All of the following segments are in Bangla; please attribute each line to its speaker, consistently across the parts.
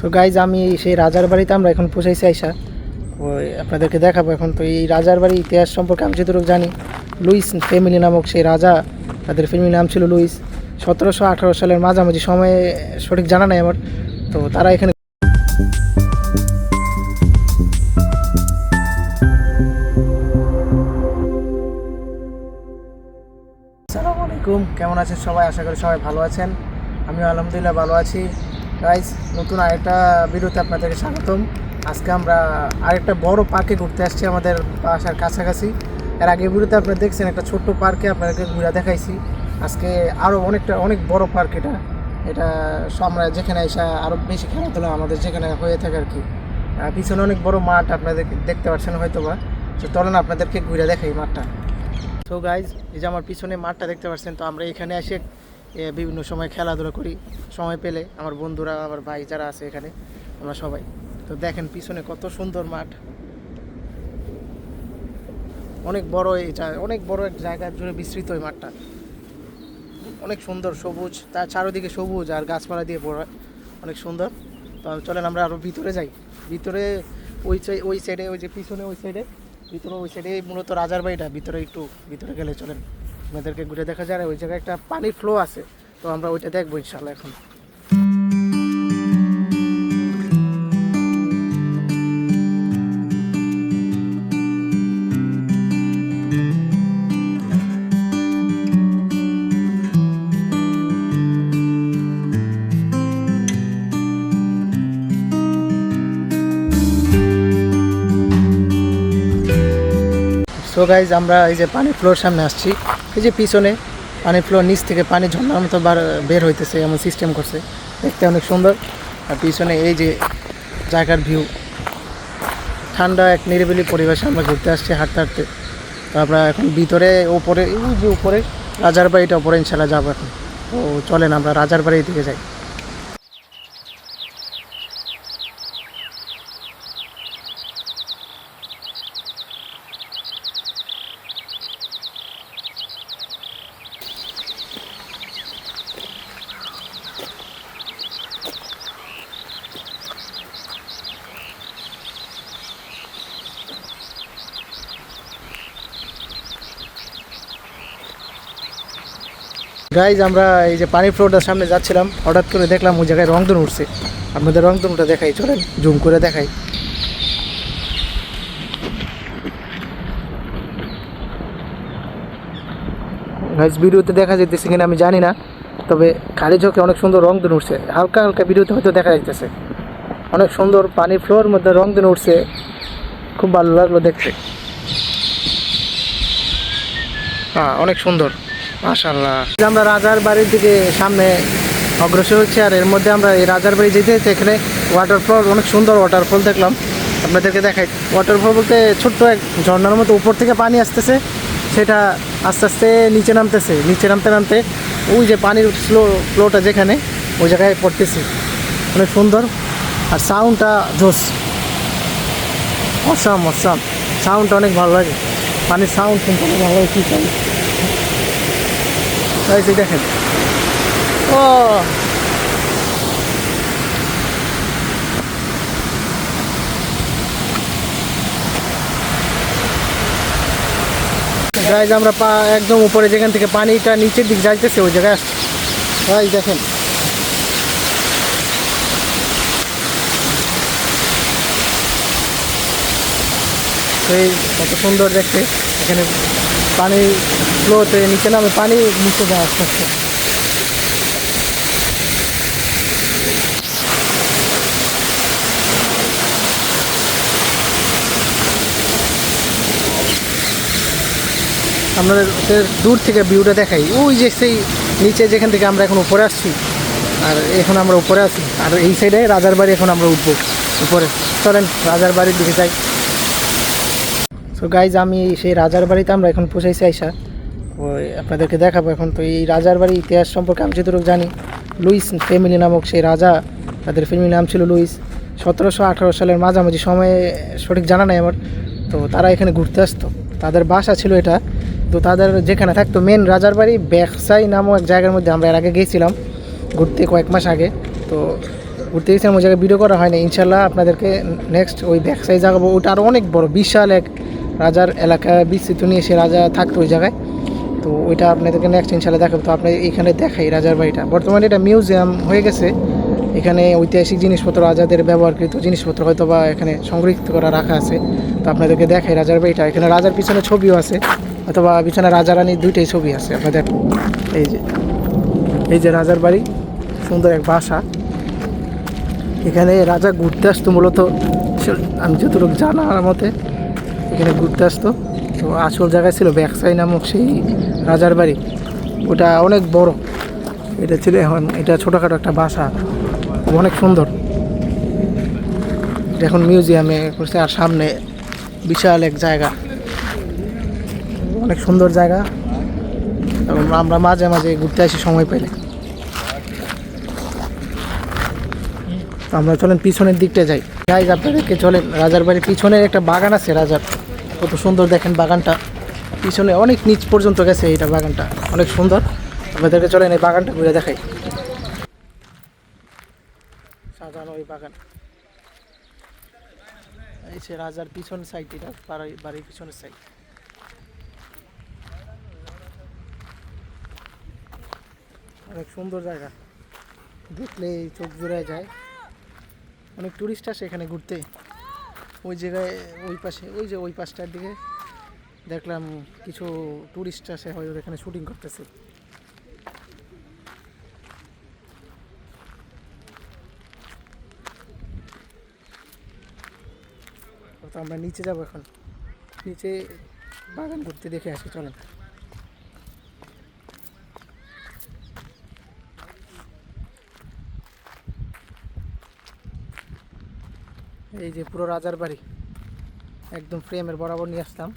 Speaker 1: সো গাইজ আমি সেই রাজার বাড়িতে আমরা এখন পৌঁছাইছি আইসা। ওই আপনাদেরকে দেখাবো এখন। তো এই রাজার বাড়ির ইতিহাস সম্পর্কে আমি যতটুকু জানি, লুইস ফ্যামিলি নামক সেই রাজা, তাদের ফ্যামিলির নাম ছিল লুইস। সতেরোশো আঠারো সালের মাঝামাঝি সময়ে, সঠিক জানা নাই আমার। তো তারা এখানে আসসালামু আলাইকুম। কেমন আছেন সবাই? আশা করি সবাই ভালো আছেন। আমিও আলহামদুলিল্লাহ ভালো আছি। গাইজ নতুন আরেকটা ভিডিওতে আপনাদেরকে স্বাগতম। আজকে আমরা আরেকটা বড় পার্কে ঘুরতে আসছি আমাদের বাসার কাছাকাছি। এর আগে ভিডিওতে আপনারা দেখছেন একটা ছোট্ট পার্কে আপনাদেরকে ঘুরে দেখাইছি। আজকে আরও অনেকটা, অনেক বড় পার্ক এটা। এটা আমরা যেখানে এসে আরও বেশি খেলাধুলা আমাদের যেখানে হয়ে থাকে আর কি। পিছনে অনেক বড় মাঠ আপনাদের দেখতে পাচ্ছেন হয়তো বা তো চলেন আপনাদেরকে ঘুরে দেখাই মাঠটা। তো গাইজ এই যে আমার পিছনে মাঠটা দেখতে পাচ্ছেন, তো আমরা এখানে এসে বিভিন্ন সময় খেলাধুলা করি, সময় পেলে আমার বন্ধুরা, আমার ভাই যারা আছে এখানে, আমরা সবাই। তো দেখেন পিছনে কত সুন্দর মাঠ। অনেক বড় এটা অনেক বড় এক জায়গা জুড়ে বিস্তৃত এই মাঠটা। অনেক সুন্দর সবুজ, তার চারিদিকে সবুজ আর গাছপালা দিয়ে ভরা, অনেক সুন্দর। তো চলেন আমরা আরও ভিতরে যাই। ভিতরে ওই ওই সাইডে ওই যে পিছনে ওই সাইডে ভিতরে ওই সাইডে মূলত রাজার বাড়িটা, ভিতরে একটু, ভিতরে গেলে চলেন। আপনাদেরকে ঘুরে দেখা যায় ওই জায়গায় একটা পানির ফ্লো আছে, তো আমরা ওইটা দেখব ইনশাল্লাহ এখন। সো গাইজ আমরা এই যে পানি ফ্লোর সামনে আসছি। এই যে পিছনে পানি ফ্লোর নিচ থেকে পানি ঝর্ণার মতো বার- বের হইতেছে, এমন সিস্টেম করছে। দেখতে অনেক সুন্দর। আর পিছনে এই যে জায়গার ভিউ ঠান্ডা এক নিরিবিলি পরিবেশে আমরা ঘুরতে আসছি, হাঁটতে হাঁটতে। তো আমরা এখন ভিতরে ওপরে এই যে উপরে, রাজার বাড়িটা ওপরে ইনশাল্লাহ যাব এখন। তো চলেন আমরা রাজার বাড়ির দিকে যাই। গাইজ আমরা এই যে পানি ফ্লোরটার সামনে যাচ্ছিলাম, হঠাৎ করে দেখলাম ওই জায়গায় রংধন উঠছে। আপনাদের রংধনুটা দেখাই, চলেন জুম করে দেখাই। গাইজ ভিডিওতে দেখা যেতেছে কিনা আমি জানি না, তবে খালি চোখে অনেক সুন্দর রংধনু উঠছে। হালকা হালকা ভিডিওতে হয়তো দেখা যাইতেছে। অনেক সুন্দর পানির ফ্লোর মধ্যে রংধনু উঠছে। খুব ভালো লাগল দেখতে। হ্যাঁ অনেক সুন্দর। মাশাল্লাহ আমরা রাজার বাড়ির দিকে সামনে অগ্রসর হচ্ছে, আর এর মধ্যে আমরা এই রাজার বাড়ি যেতে যেতে এখানে ওয়াটারফল অনেক সুন্দর ওয়াটারফল দেখলাম। আপনাদেরকে দেখাই ওয়াটারফল বলতে ছোট্ট এক ঝর্নার মতো উপর থেকে পানি আসতেছে, সেটা আস্তে আস্তে নিচে নামতেছে। নিচে নামতে নামতে ওই যে পানির স্লো ফ্লোটা যেখানে, ওই জায়গায় পড়তেছে। অনেক সুন্দর, আর সাউন্ডটা জোস অসাম অসাম। সাউন্ডটা অনেক ভালো লাগে। পানির সাউন্ড শুনতে ভালো লাগে, কী চাই এই যে দেখেন। ও। গাইজ আমরা পা একদম উপরে যেখান থেকে পানিটা নিচের দিক যাইতেছে ওই জায়গায় আসছে। ভাই দেখেন। কত সুন্দর দেখতে। এখানে পানি ফ্লোতে নিচে নামে, পানি নিচে যায় আস্তে আস্তে আপনাদের দূর থেকে ভিউটা দেখাই। ওই যে সেই নিচে যেখান থেকে আমরা এখন উপরে আসছি, আর এখন আমরা উপরে আছি। আর এই সাইডে রাজার বাড়ি এখন আমরা উঠবো উপরে। চলেন, রাজার বাড়ির দিকে যাই। সো গাইজ আমি সেই রাজার বাড়িতে আমরা এখন পৌঁছাইছি আইসা। ওই আপনাদেরকে দেখাবো এখন। তো এই রাজার বাড়ির ইতিহাস সম্পর্কে আমি যতটুকু জানি, লুইস ফ্যামিলি নামক সেই রাজা, তাদের ফ্যামিলির নাম ছিল লুইস। সতেরোশো আঠারো সালের মাঝামাঝি সময়ে, সঠিক জানা নাই আমার। তো তারা এখানে ঘুরতে আসতো। তাদের বাসা ছিল এটা। তো তাদের যেখানে থাকতো মেন রাজার বাড়ি ব্যাকসাই নামক এক জায়গার মধ্যে আমরা এর আগে গিয়েছিলাম, ঘুরতে কয়েক মাস আগে। তো ঘুরতে গেছিলাম ওই জায়গায় ভিডিও করা হয়নি ইনশাল্লাহ আপনাদেরকে নেক্সট ওই ব্যাক সাইড জায়গা ওটা আরও অনেক বড়, বিশাল এক রাজার এলাকা বিস্তৃত নিয়ে সে রাজা থাকতো ওই জায়গায়। তো ওইটা আপনাদেরকে নেক্সট ইনশাল্লাহ দেখাবো। তো আপনি এখানে দেখাই রাজার বাড়িটা। বর্তমানে এটা মিউজিয়াম হয়ে গেছে। এখানে ঐতিহাসিক জিনিসপত্র রাজাদের ব্যবহারকৃত জিনিসপত্র হয়তো বা এখানে সংরক্ষিত করা রাখা আছে। তো আপনাদেরকে দেখাই রাজার বাড়িটা। এখানে রাজার পিছনে ছবিও আছে। অথবা পিছনে রাজা রানীর দুইটাই ছবি আছে। আপনাদের এই যে এই যে রাজার বাড়ি। সুন্দর এক বাসা। এখানে রাজা ঘুরতে আসতো মূলত আমি যতটুকু জানার মতে এখানে ঘুরতে আসতো। তো আসল জায়গায় ছিল ব্যাকসাই নামক সেই রাজার বাড়ি। ওটা অনেক বড়। এটা ছিল এখন, এটা ছোটোখাটো একটা বাসা। অনেক সুন্দর। এখন মিউজিয়ামে করছে আর সামনে বিশাল এক জায়গা। অনেক সুন্দর জায়গা। আমরা মাঝে মাঝে ঘুরতে আসি সময় পেলে আমরা চলেন পিছনের দিকটা যাই। যাই আপনাদেরকে চলেন, রাজার বাড়ির পিছনে একটা বাগান আছে, রাজার। কত সুন্দর দেখেন বাগানটা। পিছনে অনেক নিচ পর্যন্ত গেছে এইটা বাগানটা, অনেক সুন্দর। আপনাদেরকে চলেন এই বাগানটা ঘুরে দেখাই। সাজানো ওই বাগান। এই সে রাজার পিছন সাইড এটা বাড়ির পিছনের সাইড অনেক সুন্দর জায়গা। দেখলেই চোখ জুড়ে যায়। অনেক টুরিস্ট আসে এখানে ঘুরতে। ওই জায়গায়, ওই পাশে, ওই যে ওই পাশটার দিকে দেখলাম কিছু টুরিস্ট আসে হয়তো এখানে শুটিং করতেছে। তো আমরা নিচে যাব এখন। নিচে বাগান ঘুরতে দেখে আসি, চলেন। এই যে পুরো রাজার বাড়ি। একদম ফ্রেমের বরাবর নিয়ে আসলাম।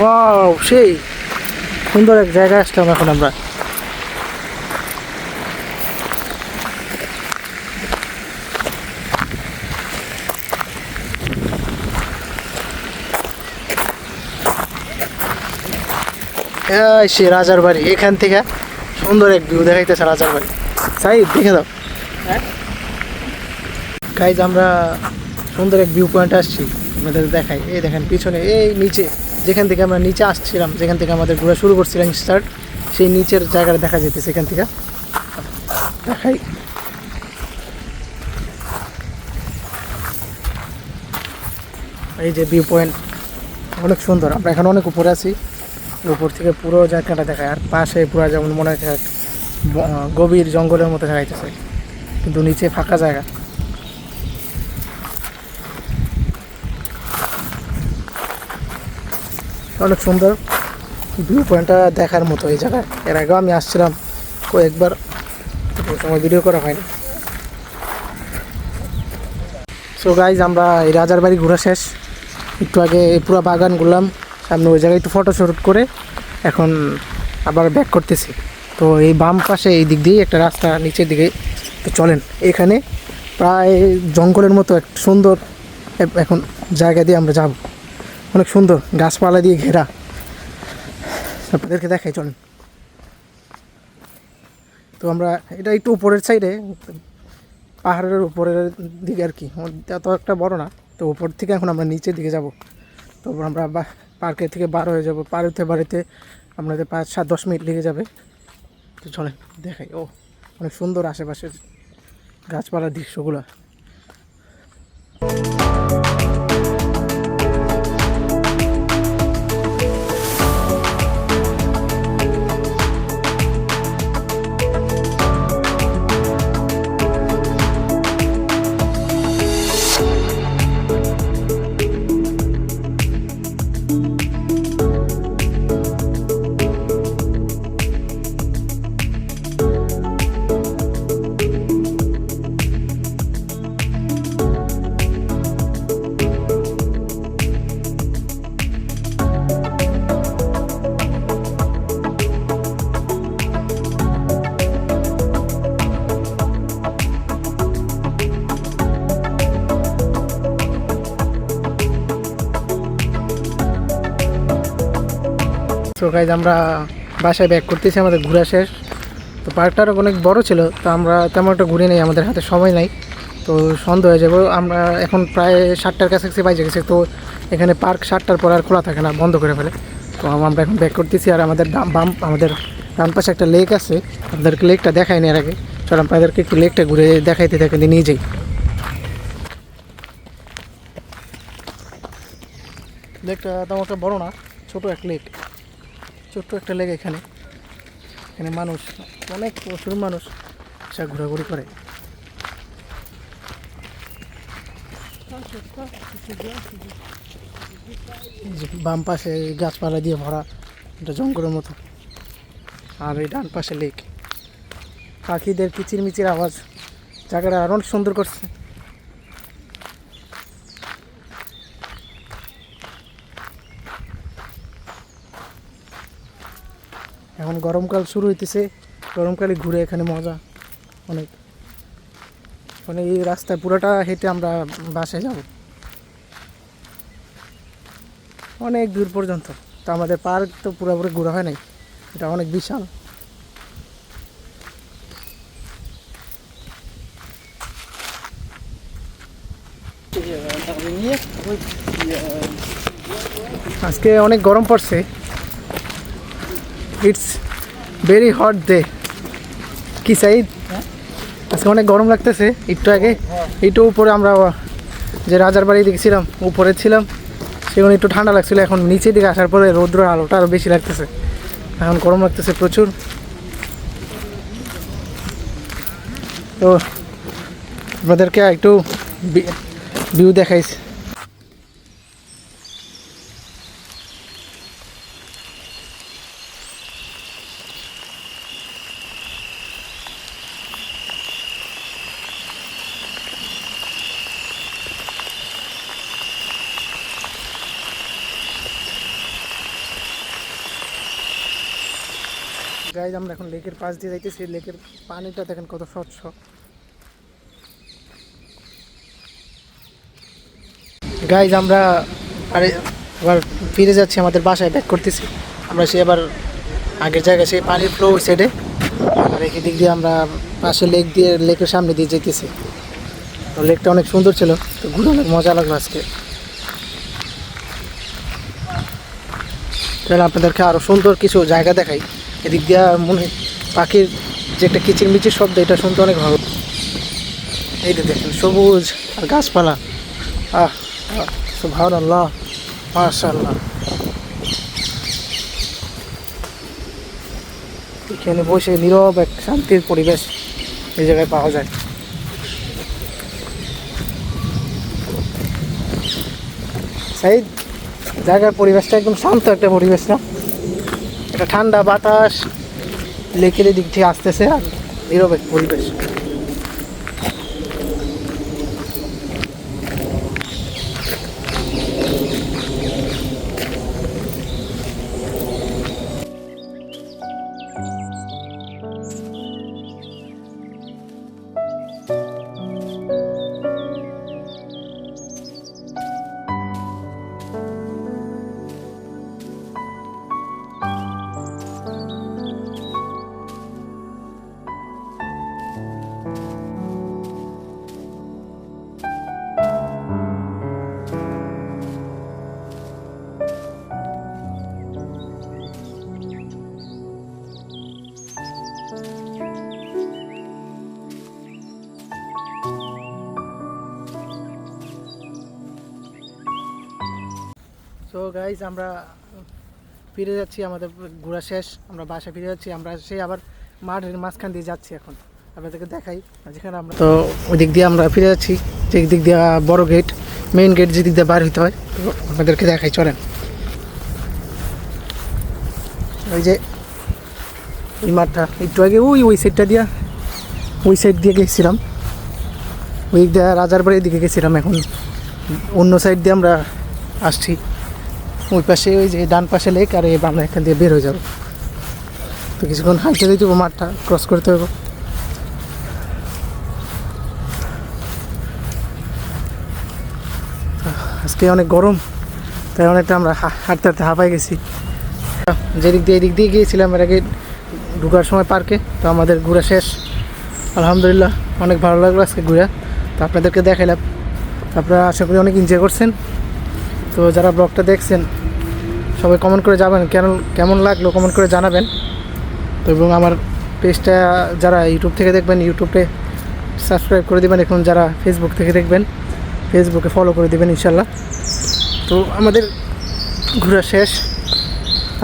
Speaker 1: ওয়াও সেই। সুন্দর এক জায়গায় আসলাম এখন আমরা। সে রাজার বাড়ি এখান থেকে সুন্দর এক ভিউ দেখাইতেছে রাজার বাড়ি। সাই দেখে দাও। গাইজ আমরা সুন্দর এক ভিউ পয়েন্ট আসছি আমাদের দেখাই। এই দেখেন পিছনে এই নিচে। যেখান থেকে আমরা নিচে আসছিলাম, যেখান থেকে আমাদের ঘোরা শুরু করছিলাম স্টার্ট সেই নিচের জায়গাটা দেখা যেতেছে সেখান থেকে। দেখাই। এই যে ভিউ পয়েন্ট অনেক সুন্দর। আমরা এখন অনেক উপরে আছি। উপর থেকে পুরো জায়গাটা দেখায়। আর পাশে পুরো যেমন মনে হয় গভীর জঙ্গলের মতো দেখাইতেছে। কিন্তু নিচে ফাঁকা জায়গা। অনেক সুন্দর ভিউ পয়েন্টটা দেখার মতো এই জায়গায়। এর আগেও আমি আসছিলাম, কয়েকবার সময় ভিডিও করা হয়নি। সো গাইজ আমরা এই রাজার বাড়ি ঘোরা শেষ। একটু আগে পুরো বাগান ঘুরলাম, সামনে ওই জায়গায় একটু ফটো শ্যুট করে এখন আবার ব্যাক করতেছি। তো এই বাম পাশে এই দিক দিয়ে একটা রাস্তা নিচের দিকে তো চলেন। এখানে প্রায় জঙ্গলের মতো এক সুন্দর এখন জায়গা দিয়ে আমরা যাব। অনেক সুন্দর গাছপালা দিয়ে ঘেরা। আপনাদেরকে দেখাই, চলেন। তো আমরা এটা একটু উপরের সাইডে পাহাড়ের উপরের দিকে আর কি। এত একটা বড় না, তো উপর থেকে এখন আমরা নিচের দিকে যাব। তো আমরা পার্কের থেকে বার হয়ে যাব। হতে বাড়িতে আপনাদের পাঁচ, সাত, দশ মিনিট লেগে যাবে। তো চলেন, দেখাই। ও, অনেক সুন্দর আশেপাশের গাছপালার দৃশ্যগুলো। তো গাইজ আমরা বাসায় ব্যাক করতেছি, আমাদের ঘোরা শেষ। তো পার্কটা অনেক বড় ছিল, তো আমরা তেমন একটা ঘুরে নেই, আমাদের হাতে সময় নাই। তো সন্ধ্যা হয়ে যাব, আমরা এখন প্রায় সাতটার কাছাকাছি বাজে গেছে, তো এখানে পার্ক সাতটার পর আর খোলা থাকে না, বন্ধ করে ফেলে। তো আমরা এখন ব্যাক করতেছি, আর আমাদের বাম আমাদের ডান পাশে একটা লেক আছে, আপনাদেরকে লেকটা দেখায়নি এর আগে। চল আপনাদেরকে একটু লেকটা ঘুরে দেখাইতে থাকেন নিয়ে যাই। লেকটা তেমন একটা বড় না, ছোট একটা লেক ছোট্ট একটা লেক এখানে। এখানে মানুষ, অনেক প্রচুর মানুষ সে ঘোরাঘুরি করে। বাম পাশে গাছপালা দিয়ে ভরা এটা জঙ্গলের মতো। আর এই ডান পাশে লেক। পাখিদের কিচিরমিচির আওয়াজ। জায়গাটা আরও অনেক সুন্দর করছে এখন গরমকাল শুরু হইতেছে, গরমকালে ঘুরে এখানে মজা, অনেক। মানে এই রাস্তায় পুরোটা হেঁটে আমরা বাসায় যাব। অনেক দূর পর্যন্ত। তো আমাদের পার্ক তো পুরোপুরি ঘোরা হয় নাই, এটা অনেক বিশাল। আজকে অনেক গরম পড়ছে। ইটস ভেরি হট ডে কি সাইড আজকে অনেক গরম লাগতেছে একটু আগে। একটু উপরে আমরা যে রাজার বাড়ি দেখছিলাম উপরে ছিলাম। সেখানে একটু ঠান্ডা লাগছিল এখন নিচের দিকে আসার পরে রৌদ্র আলোটা আরও বেশি লাগতেছে। এখন গরম লাগতেছে প্রচুর। তো আপনাদেরকে একটু ভিউ দেখাইছি গাইজ আমরা এখন লেকের পাশ দিয়ে যাইতেছি, লেকের পানিটা দেখেন কত স্বচ্ছ। গাইজ আমরা আরে এবার ফিরে যাচ্ছি, আমাদের বাসায় ব্যাক করতেছি। আমরা সে এবার আগের জায়গায় সেই পানির ফ্লো সাইডে আর এই দিক দিয়ে আমরা পাশে লেক দিয়ে, লেকের সামনে দিয়ে যেতেছি তো লেকটা অনেক সুন্দর ছিল, তো ঘুরে অনেক মজা লাগল আজকে। তাহলে আপনাদেরকে আরও সুন্দর কিছু জায়গা দেখাই। এদিক দিয়ে মনে হয় পাখির যে একটা কিচির মিচির শব্দ, এটা শুনতে অনেক ভালো। এই দেখেন, সবুজ আর গাছপালা। আহ ভালো আল্লাহ মাশাল্লাহ এখানে বসে নীরব এক শান্তির পরিবেশ এই জায়গায় পাওয়া যায়। সাইদ, জায়গার পরিবেশটা একদম শান্ত একটা পরিবেশ না? এটা ঠান্ডা বাতাস লেকের দিক থেকে আসতেছে আর এরকম পরিবেশ। গাইজ আমরা ফিরে যাচ্ছি, আমাদের ঘোরা শেষ, আমরা বাসা ফিরে যাচ্ছি, আমরা সেই আবার মাঠের মাঝখান দিয়ে যাচ্ছি এখন। আপনাদেরকে দেখাই যেখানে আমরা তো ওই দিক দিয়ে আমরা ফিরে যাচ্ছি যে দিক দিয়ে বড় গেট মেইন গেট যে দিক দিয়ে বার হইতে হয় তো আপনাদেরকে দেখাই, চলেন। ওই যে ওই মাঠটা, একটু আগে ওই ওই সাইডটা দিয়া, ওই সাইড দিয়ে গেছিলাম। ওই দিয়ে রাজার বাড়ির দিকে গেছিলাম এখন। অন্য সাইড দিয়ে আমরা আসছি। ওই পাশে, ওই যে ডান পাশে লেক আর এই আমরা এখান দিয়ে বের হয়ে যাব। তো কিছুক্ষণ হাঁটতে দিতে হবে, মাঠটা ক্রস করতে হবে। আজকে অনেক গরম, তাই অনেকটা আমরা হাঁটতে হাঁটতে হাঁপাই গেছি। যেদিক দিয়ে এদিক দিয়ে গিয়েছিলাম, এর আগে ঢুকার সময় পার্কে, তো আমাদের ঘোরা শেষ। আলহামদুলিল্লাহ, অনেক ভালো লাগল আজকে ঘুরে। তো আপনাদেরকে দেখাইলাম। আপনারা আশা করি অনেক এনজয় করছেন। তো যারা ব্লগটা দেখছেন, সবাই কমেন্ট করে যাবেন কেন কেমন লাগল কমেন্ট করে জানাবেন। তো এবং আমার পেজটা যারা ইউটিউব থেকে দেখবেন ইউটিউবে সাবস্ক্রাইব করে দেবেন। এখন যারা ফেসবুক থেকে দেখবেন ফেসবুকে ফলো করে দেবেন ইনশাল্লাহ তো আমাদের ঘোরা শেষ।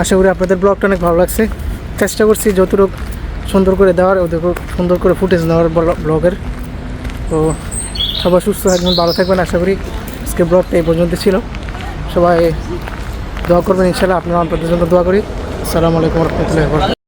Speaker 1: আশা করি আপনাদের ব্লগটা অনেক ভালো লাগছে। চেষ্টা করছি যতটুকু সুন্দর করে দেওয়ার, ওদেরকে সুন্দর করে ফুটেজ নেওয়ার ব্লগের। তো সবাই সুস্থ থাকবেন, ভালো থাকবেন। আশা করি আজকে ব্লগটা এই পর্যন্ত ছিল। সবাই দোয়া করবেন ইনশাল্লাহ আপনারা আপনাদের জন্য দোয়া করি। আসসালামু আলাইকুম রহমতুল্লাহ